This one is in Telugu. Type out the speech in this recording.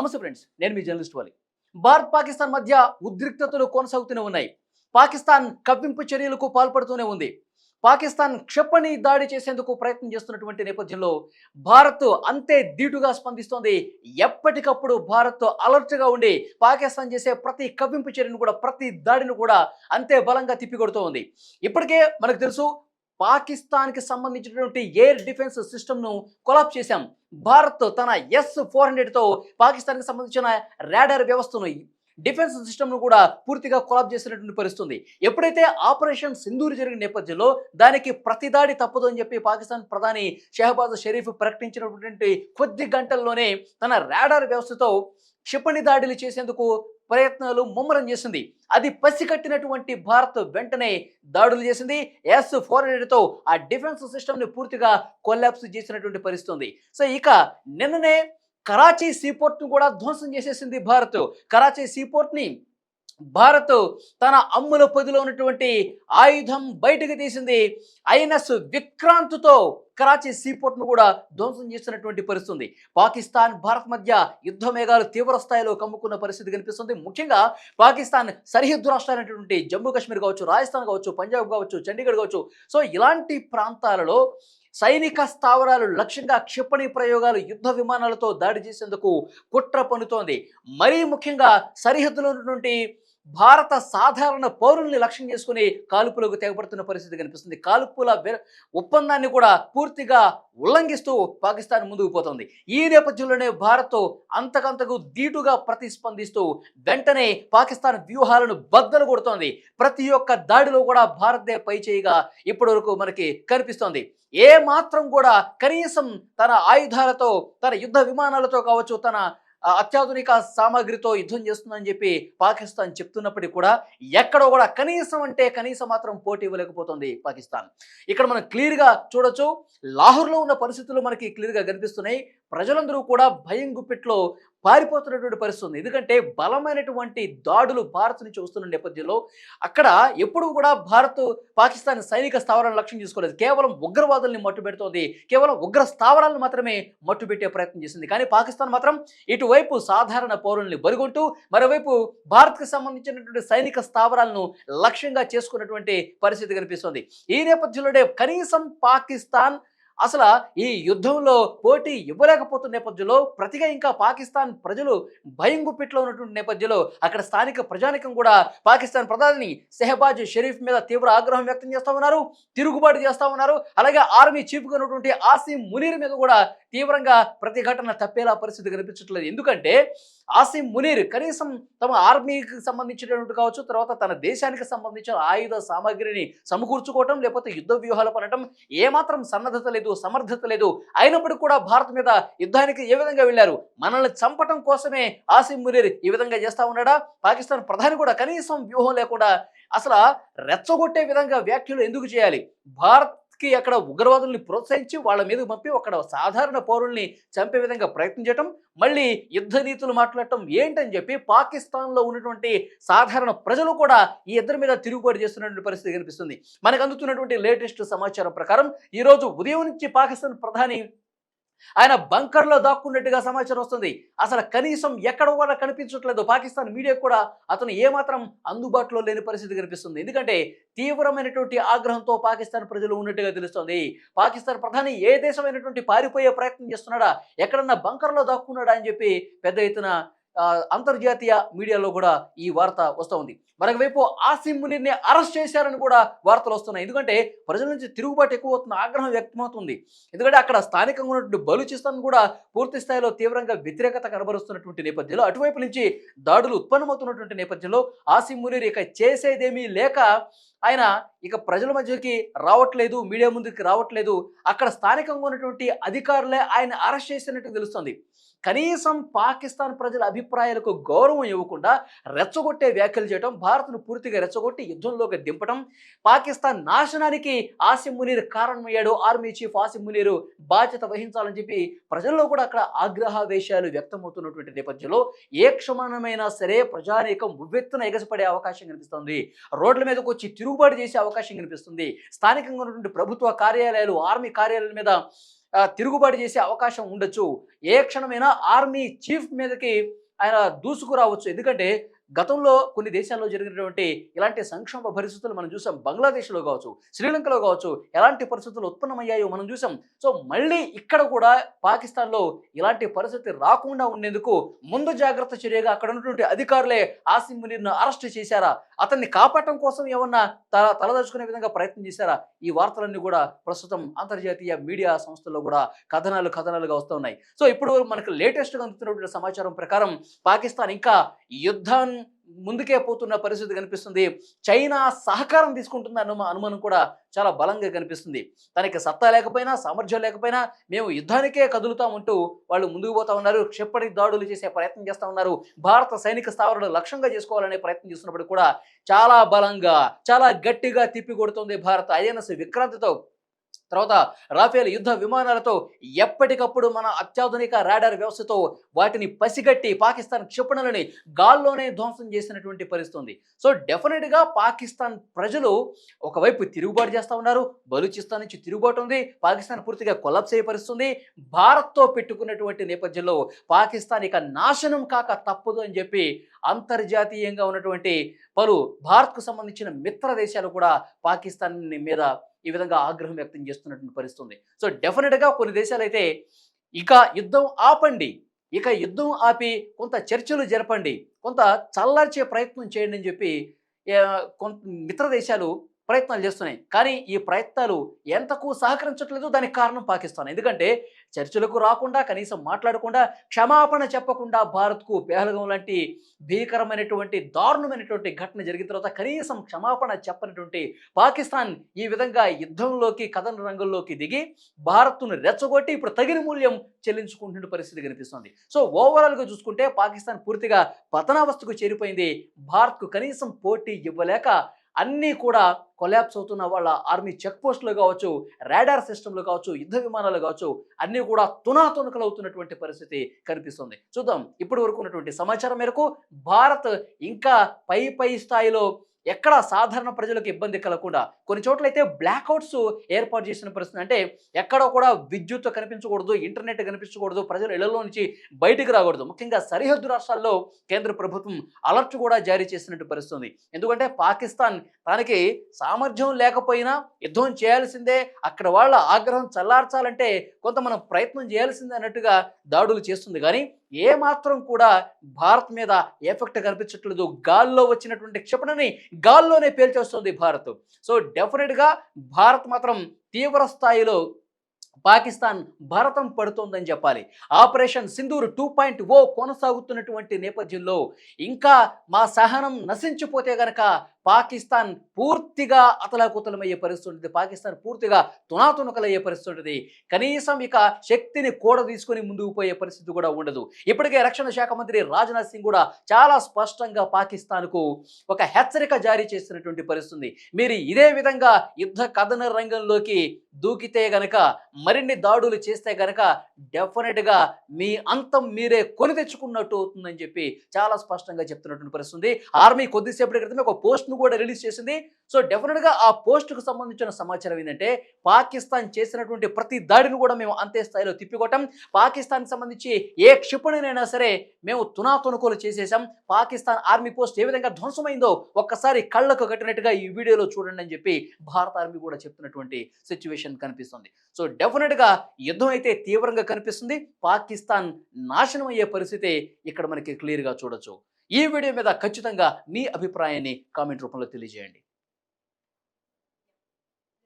నమస్తే ఫ్రెండ్స్ నేను మీ జర్నలిస్ట్ వాలి. భారత్ పాకిస్తాన్ మధ్య ఉద్రిక్తతలు కొనసాగుతూనే ఉన్నాయి. పాకిస్తాన్ కవ్వింపు చర్యలకు పాల్పడుతూనే ఉంది. పాకిస్తాన్ క్షిపణి దాడి చేసేందుకు ప్రయత్నం చేస్తున్నటువంటి నేపథ్యంలో భారత్ అంతే ధీటుగా స్పందిస్తోంది. ఎప్పటికప్పుడు భారత్ అలర్ట్గా ఉండి పాకిస్తాన్ చేసే ప్రతి కవ్వింపు చర్యను కూడా ప్రతి దాడిని కూడా అంతే బలంగా తిప్పికొడుతూ ఉంది ఇప్పటికే మనకు తెలుసు పాకిస్తాన్కి సంబంధించినటువంటి ఎయిర్ డిఫెన్స్ సిస్టమ్ను కొలాప్ చేశాం. భారత్ తన ఎస్ ఫోర్ హండ్రెడ్తో పాకిస్తాన్కి సంబంధించిన రాడార్ వ్యవస్థను డిఫెన్స్ సిస్టమ్ను కూడా పూర్తిగా కొలాప్ చేసినటువంటి పరిస్థితుంది. ఎప్పుడైతే ఆపరేషన్ సింధూర్ జరిగిన నేపథ్యంలో దానికి ప్రతిదాడి తప్పదు అని చెప్పి పాకిస్తాన్ ప్రధాని షెహబాజ్ షరీఫ్ ప్రకటించినటువంటి కొద్ది గంటల్లోనే తన రాడార్ వ్యవస్థతో క్షిపణి దాడులు చేసేందుకు ప్రయత్నాలు ముమ్మరం చేసింది. అది పసికట్టినటువంటి భారత్ వెంటనే దాడులు చేసింది. ఎస్ ఫోర్ హండ్రెడ్తో ఆ డిఫెన్స్ సిస్టమ్ని పూర్తిగా కొల్లాప్స్ చేసినటువంటి పరిస్థితి ఉంది సో ఇక నిన్ననే కరాచీ సీపోర్ట్ను కూడా ధ్వంసం చేసేసింది భారత్. కరాచీ సీపోర్ట్ని భారత్ తన అమ్ముల పొదిలో ఉన్నటువంటి ఆయుధం బయటకు తీసింది. ఐఎన్ఎస్ విక్రాంత్తో కరాచీ సీపోర్ట్ను కూడా ధ్వంసం చేసినటువంటి పరిస్థితి ఉంది పాకిస్తాన్ భారత్ మధ్య యుద్ధ మేఘాలు తీవ్ర స్థాయిలో కమ్ముకున్న పరిస్థితి కనిపిస్తుంది. ముఖ్యంగా పాకిస్తాన్ సరిహద్దు రాష్ట్రాలైనటువంటి జమ్మూ కాశ్మీర్ కావచ్చు రాజస్థాన్ కావచ్చు పంజాబ్ కావచ్చు చండీగఢ్ కావచ్చు. సో ఇలాంటి ప్రాంతాలలో సైనిక స్థావరాలు లక్ష్యంగా క్షిపణి ప్రయోగాలు యుద్ధ విమానాలతో దాడి చేసేందుకు కుట్ర పన్నుతోంది. మరీ ముఖ్యంగా సరిహద్దులో ఉన్నటువంటి భారత సాధారణ పౌరుల్ని లక్ష్యం చేసుకుని కాల్పులకు తెగబడుతున్న పరిస్థితి కనిపిస్తుంది. కాల్పుల ఒప్పందాన్ని కూడా పూర్తిగా ఉల్లంఘిస్తూ పాకిస్తాన్ ముందుకు పోతుంది. ఈ నేపథ్యంలోనే భారత్ అంతకంతకు ధీటుగా ప్రతిస్పందిస్తూ వెంటనే పాకిస్తాన్ వ్యూహాలను బద్దలు కొడుతోంది. ప్రతి ఒక్క దాడిలో కూడా భారత్దే పై చేయిగా ఇప్పటి వరకు మనకి కనిపిస్తోంది. ఏ మాత్రం కూడా కనీసం తన ఆయుధాలతో తన యుద్ధ విమానాలతో కావచ్చు తన అత్యాధునిక సామాగ్రితో యుద్ధం చేస్తుందని చెప్పి పాకిస్తాన్ చెప్తున్నప్పటికీ కూడా ఎక్కడో కూడా కనీసం అంటే కనీసం మాత్రం పోటీ ఇవ్వలేకపోతుంది పాకిస్తాన్. ఇక్కడ మనం క్లియర్గా చూడొచ్చు లాహోర్లో ఉన్న పరిస్థితులు మనకి క్లియర్గా కనిపిస్తున్నాయి. ప్రజలందరూ కూడా భయం గుప్పిట్లో పారిపోతున్నటువంటి పరిస్థితి ఉంది. ఎందుకంటే బలమైనటువంటి దాడులు భారత్ నుంచి వస్తున్న నేపథ్యంలో అక్కడ ఎప్పుడు కూడా భారత్ పాకిస్తాన్ సైనిక స్థావరాలను లక్ష్యం చేసుకోలేదు. కేవలం ఉగ్రవాదుల్ని మట్టుబెడుతోంది కేవలం ఉగ్ర స్థావరాలను మాత్రమే మట్టుబెట్టే ప్రయత్నం చేసింది. కానీ పాకిస్తాన్ మాత్రం ఇటువైపు సాధారణ పౌరుల్ని బరుగొంటూ మరోవైపు భారత్కి సంబంధించినటువంటి సైనిక స్థావరాలను లక్ష్యంగా చేసుకున్నటువంటి పరిస్థితి కనిపిస్తుంది. ఈ నేపథ్యంలోనే కనీసం పాకిస్తాన్ అసలు ఈ యుద్ధంలో పోటీ ఇవ్వలేకపోతున్న నేపథ్యంలో ప్రతిగా ఇంకా పాకిస్తాన్ ప్రజలు భయం గుప్పిట్లో ఉన్నటువంటి నేపథ్యంలో అక్కడ స్థానిక ప్రజానికం కూడా పాకిస్తాన్ ప్రధాని సెహబాజ్ షరీఫ్ మీద తీవ్ర ఆగ్రహం వ్యక్తం చేస్తా ఉన్నారు తిరుగుబాటు చేస్తా ఉన్నారు. అలాగే ఆర్మీ చీఫ్గా ఉన్నటువంటి ఆసిమ్ మునీర్ మీద కూడా తీవ్రంగా ప్రతిఘటన తప్పేలా పరిస్థితి కనిపించట్లేదు. ఎందుకంటే ఆసిమ్ మునీర్ కనీసం తమ ఆర్మీకి సంబంధించినటువంటి కావచ్చు తర్వాత తన దేశానికి సంబంధించిన ఆయుధ సామాగ్రిని సమకూర్చుకోవటం లేకపోతే యుద్ధ వ్యూహాలు పడటం ఏమాత్రం సన్నద్ధత లేదు. సమర్థత లేదు. అయినప్పటికీ కూడా భారత్ మీద యుద్ధానికి ఏ విధంగా వెళ్ళారు? మనల్ని చంపటం కోసమే ఆసిమ్ మునీర్ ఈ విధంగా చేస్తా ఉన్నాడా? పాకిస్తాన్ ప్రధాని కూడా కనీసం వ్యూహం లేకుండా అసలు రెచ్చగొట్టే విధంగా వ్యాఖ్యలు ఎందుకు చేయాలి? భారత్ కి అక్కడ ఉగ్రవాదుల్ని ప్రోత్సహించి వాళ్ళ మీద పంపి అక్కడ సాధారణ పౌరుల్ని చంపే విధంగా ప్రయత్నం చేయటం మళ్ళీ యుద్ధ నీతులు మాట్లాడటం ఏంటని చెప్పి పాకిస్తాన్లో ఉన్నటువంటి సాధారణ ప్రజలు కూడా ఈ ఇద్దరి మీద తిరుగుబాటు చేస్తున్నటువంటి పరిస్థితి కనిపిస్తుంది. మనకు అందుతున్నటువంటి లేటెస్ట్ సమాచారం ప్రకారం ఈరోజు ఉదయం నుంచి పాకిస్తాన్ ప్రధాని ఆయన బంకర్లో దాక్కున్నట్టుగా సమాచారం వస్తుంది. అసలు కనీసం ఎక్కడ కూడా కనిపించట్లేదు. పాకిస్తాన్ మీడియా కూడా అతను ఏమాత్రం అందుబాటులో లేని పరిస్థితి కనిపిస్తుంది. ఎందుకంటే తీవ్రమైనటువంటి ఆగ్రహంతో పాకిస్తాన్ ప్రజలు ఉన్నట్టుగా తెలుస్తోంది. పాకిస్తాన్ ప్రధాని ఏ దేశమైనటువంటి పారిపోయే ప్రయత్నం చేస్తున్నాడా? ఎక్కడన్నా బంకర్లో దాక్కున్నాడా అని చెప్పి పెద్ద ఎత్తున అంతర్జాతీయ మీడియాలో కూడా ఈ వార్త వస్తూ ఉంది. మరొకవైపు ఆసిమ్ మునీర్ని అరెస్ట్ చేశారని కూడా వార్తలు వస్తున్నాయి. ఎందుకంటే ప్రజల నుంచి తిరుగుబాటు ఎక్కువ అవుతున్న ఆగ్రహం వ్యక్తమవుతుంది. ఎందుకంటే అక్కడ స్థానికంగా ఉన్నటువంటి బలూచిస్తాన్ కూడా పూర్తి స్థాయిలో తీవ్రంగా వ్యతిరేకత కనబరుస్తున్నటువంటి నేపథ్యంలో అటువైపు నుంచి దాడులు ఉత్పన్నమవుతున్నటువంటి నేపథ్యంలో ఆసిమ్ మునీర్ ఇక చేసేదేమీ లేక ఆయన ఇక ప్రజల మధ్యకి రావట్లేదు మీడియా ముందుకి రావట్లేదు. అక్కడ స్థానికంగా ఉన్నటువంటి అధికారులే ఆయన అరెస్ట్ చేసినట్టు తెలుస్తుంది. కనీసం పాకిస్తాన్ ప్రజల అభిప్రాయాలకు గౌరవం ఇవ్వకుండా రెచ్చగొట్టే వ్యాఖ్యలు చేయడం భారత్ను పూర్తిగా రెచ్చగొట్టి యుద్ధంలోకి దింపడం పాకిస్తాన్ నాశనానికి ఆసిమ్ మునీర్ కారణమయ్యాడు ఆర్మీ చీఫ్ ఆసిమ్ మునీర్ బాధ్యత వహించాలని చెప్పి ప్రజల్లో కూడా అక్కడ ఆగ్రహావేశాలు వ్యక్తమవుతున్నటువంటి నేపథ్యంలో ఏ క్షమాణమైనా సరే ప్రజానీకం ఉవ్వెత్తున ఎగసిపడే అవకాశం కనిపిస్తుంది. రోడ్ల మీదకు వచ్చి తిరుగుబాటు చేసే అవకాశం కనిపిస్తుంది. స్థానికంగా ఉన్నటువంటి ప్రభుత్వ కార్యాలయాలు ఆర్మీ కార్యాలయాల మీద తిరుగుబాటు చేసే అవకాశం ఉండొచ్చు. ఏ క్షణమైనా ఆర్మీ చీఫ్ మీదకి ఆయన దూసుకురావచ్చు ఎందుకంటే గతంలో కొన్ని దేశాల్లో జరిగినటువంటి ఇలాంటి సంక్షోభ పరిస్థితులు మనం చూసాం. బంగ్లాదేశ్లో కావచ్చు శ్రీలంకలో కావచ్చు ఎలాంటి పరిస్థితులు ఉత్పన్నమయ్యాయో మనం చూసాం. సో మళ్ళీ ఇక్కడ కూడా పాకిస్తాన్లో ఇలాంటి పరిస్థితి రాకుండా ఉండేందుకు ముందు జాగ్రత్త చర్యగా అక్కడ ఉన్నటువంటి అధికారులే ఆసిమ్ మునీర్ను అరెస్ట్ చేశారా? అతన్ని కాపాడటం కోసం ఏమన్నా తల తలదర్చుకునే విధంగా ప్రయత్నం చేశారా? ఈ వార్తలన్నీ కూడా ప్రస్తుతం అంతర్జాతీయ మీడియా సంస్థల్లో కూడా కథనాలు కథనాలుగా వస్తున్నాయి సో ఇప్పుడు మనకు లేటెస్ట్గా అందుతున్నటువంటి సమాచారం ప్రకారం పాకిస్తాన్ ఇంకా యుద్ధం ముందుకే పోతున్న పరిస్థితి కనిపిస్తుంది. చైనా సహకారం తీసుకుంటున్న అనుమ అనుమానం కూడా చాలా బలంగా కనిపిస్తుంది. తనకి సత్తా లేకపోయినా సామర్థ్యం లేకపోయినా మేము యుద్ధానికే కదులుతామంటూ వాళ్ళు ముందుకు పోతా ఉన్నారు. క్షిపణి దాడులు చేసే ప్రయత్నం చేస్తూ ఉన్నారు. భారత సైనిక స్థావరాలు లక్ష్యంగా చేసుకోవాలనే ప్రయత్నం చేస్తున్నప్పుడు కూడా చాలా బలంగా చాలా గట్టిగా తిప్పి కొడుతుంది భారత ఐఎన్ఎస్ విక్రాంతితో. తర్వాత రాఫేల్ యుద్ధ విమానాలతో ఎప్పటికప్పుడు మన అత్యాధునిక రాడార్ వ్యవస్థతో వాటిని పసిగట్టి పాకిస్తాన్ క్షిపణులని గాల్లోనే ధ్వంసం చేసినటువంటి పరిస్థితి ఉంది సో డెఫినెట్గా పాకిస్తాన్ ప్రజలు ఒకవైపు తిరుగుబాటు చేస్తూ ఉన్నారు బలూచిస్తాన్ నుంచి తిరుగుబాటు ఉంది పాకిస్తాన్ పూర్తిగా కొలాప్స్ అయ్యే భారత్తో పెట్టుకున్నటువంటి నేపథ్యంలో పాకిస్తాన్ ఇక నాశనం కాక తప్పదు అని చెప్పి అంతర్జాతీయంగా ఉన్నటువంటి పలు భారత్కు సంబంధించిన మిత్ర దేశాలు కూడా పాకిస్తాన్ మీద ఈ విధంగా ఆగ్రహం వ్యక్తం చేస్తున్నటువంటి పరిస్థితి ఉంది సో డెఫినెట్గా కొన్ని దేశాలు అయితే ఇక యుద్ధం ఆపండి ఇక యుద్ధం ఆపి కొంత చర్చలు జరపండి కొంత చల్లార్చే ప్రయత్నం చేయండి అని చెప్పి కొంత మిత్ర దేశాలు ప్రయత్నాలు చేస్తున్నాయి. కానీ ఈ ప్రయత్నాలు ఎంతకు సహకరించట్లేదు దానికి కారణం పాకిస్తాన్. ఎందుకంటే చర్చలకు రాకుండా కనీసం మాట్లాడకుండా క్షమాపణ చెప్పకుండా భారత్కు పేహలగం లాంటి భీకరమైనటువంటి దారుణమైనటువంటి ఘటన జరిగిన తర్వాత కనీసం క్షమాపణ చెప్పనటువంటి పాకిస్తాన్ ఈ విధంగా యుద్ధంలోకి కథన రంగంలోకి దిగి భారత్ను రెచ్చగొట్టి ఇప్పుడు తగిన మూల్యం చెల్లించుకుంటున్న పరిస్థితి కనిపిస్తుంది. సో ఓవరాల్గా చూసుకుంటే పాకిస్తాన్ పూర్తిగా పతనావస్థకు చేరిపోయింది. భారత్కు కనీసం పోటీ ఇవ్వలేక అన్నీ కూడా కొలాప్స్ అవుతున్న వాళ్ళ ఆర్మీ చెక్ పోస్టులు కావచ్చు రాడార్ సిస్టమ్లు కావచ్చు యుద్ధ విమానాలు కావచ్చు అన్నీ కూడా తునాతునకలు అవుతున్నటువంటి పరిస్థితి కనిపిస్తుంది. చూద్దాం ఇప్పటి వరకు ఉన్నటువంటి సమాచారం మేరకు భారత్ ఇంకా పై పై స్థాయిలో ఎక్కడ సాధారణ ప్రజలకు ఇబ్బంది కలగకుండా కొన్ని చోట్లయితే బ్లాక్అవుట్స్ ఏర్పాటు చేసిన పరిస్థితి అంటే ఎక్కడ కూడా విద్యుత్ కనిపించకూడదు ఇంటర్నెట్ కనిపించకూడదు ప్రజలు ఇళ్ళలో నుంచి బయటకు రాకూడదు. ముఖ్యంగా సరిహద్దు రాష్ట్రాల్లో కేంద్ర ప్రభుత్వం అలర్ట్ కూడా జారీ చేసినట్టు పరిస్థితుంది. ఎందుకంటే పాకిస్తాన్ తనకి సామర్థ్యం లేకపోయినా యుద్ధం చేయాల్సిందే అక్కడ వాళ్ళ ఆగ్రహం చల్లార్చాలంటే కొంత మనం ప్రయత్నం చేయాల్సిందే అన్నట్టుగా దాడులు చేస్తుంది. కానీ ఏ మాత్రం కూడా భారత్ మీద ఎఫెక్ట్ కనిపించట్లేదు. గాల్లో వచ్చినటువంటి క్షిపణిని గాల్లోనే పేల్చేస్తుంది భారత్. సో డెఫినెట్గా భారత్ మాత్రం తీవ్ర స్థాయిలో పాకిస్తాన్ భరతం పడుతోందని చెప్పాలి. Operation Sindoor two point O కొనసాగుతున్నటువంటి నేపథ్యంలో ఇంకా మా సహనం నశించిపోతే గనక పాకిస్తాన్ పూర్తిగా అతలాకుతలమయ్యే పరిస్థితి ఉంటుంది. పాకిస్తాన్ పూర్తిగా తునాతునకలయ్యే పరిస్థితి ఉంటుంది. కనీసం ఇక శక్తిని కూడ తీసుకుని ముందుకు పోయే పరిస్థితి కూడా ఉండదు. ఇప్పటికే రక్షణ శాఖ మంత్రి రాజ్నాథ్ సింగ్ కూడా చాలా స్పష్టంగా పాకిస్తాన్కు ఒక హెచ్చరిక జారీ చేసినటువంటి పరిస్థితి మీరు ఇదే విధంగా యుద్ధ కథన రంగంలోకి దూకితే గనక మరిన్ని దాడులు చేస్తే కనుక డెఫినెట్గా మీ అంతం మీరే కొని తెచ్చుకున్నట్టు అవుతుందని చెప్పి చాలా స్పష్టంగా చెప్తున్నటువంటి పరిస్తుంది ఆర్మీ కొద్దిసేపటి క్రితమే ఒక పోస్ట్ను కూడా రిలీజ్ చేసింది. సో డెఫినెట్గా ఆ పోస్టుకు సంబంధించిన సమాచారం ఏంటంటే పాకిస్తాన్ చేసినటువంటి ప్రతి దాడిని కూడా మేము అంతే స్థాయిలో తిప్పికొట్టాం. పాకిస్తాన్కి సంబంధించి ఏ క్షిపణినైనా సరే మేము తునాతునుకోలు చేసేసాం పాకిస్తాన్ ఆర్మీ పోస్ట్ ఏ విధంగా ధ్వంసమైందో ఒక్కసారి కళ్ళకు కట్టినట్టుగా ఈ వీడియోలో చూడండి అని చెప్పి భారత ఆర్మీ కూడా చెప్తున్నటువంటి సిచ్యువేషన్ కనిపిస్తుంది. సో డెఫినెట్గా యుద్ధం అయితే తీవ్రంగా కనిపిస్తుంది. పాకిస్తాన్ నాశనం అయ్యే పరిస్థితి ఇక్కడ మనకి క్లియర్గా చూడొచ్చు. ఈ వీడియో మీద ఖచ్చితంగా మీ అభిప్రాయాన్ని కామెంట్ రూపంలో తెలియజేయండి.